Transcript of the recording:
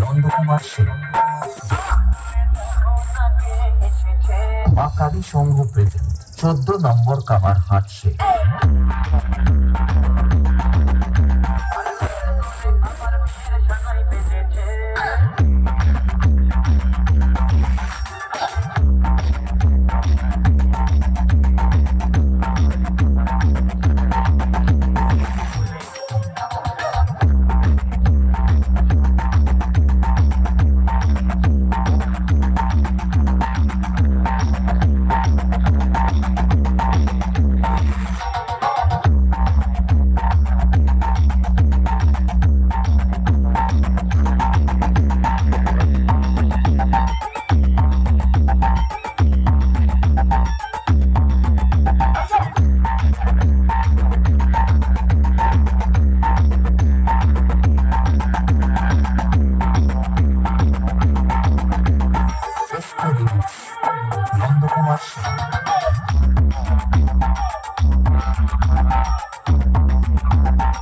নন্দকুমার সেন মা কালী সংঘ চোদ্দ নম্বর কামার হাট সে Thank you.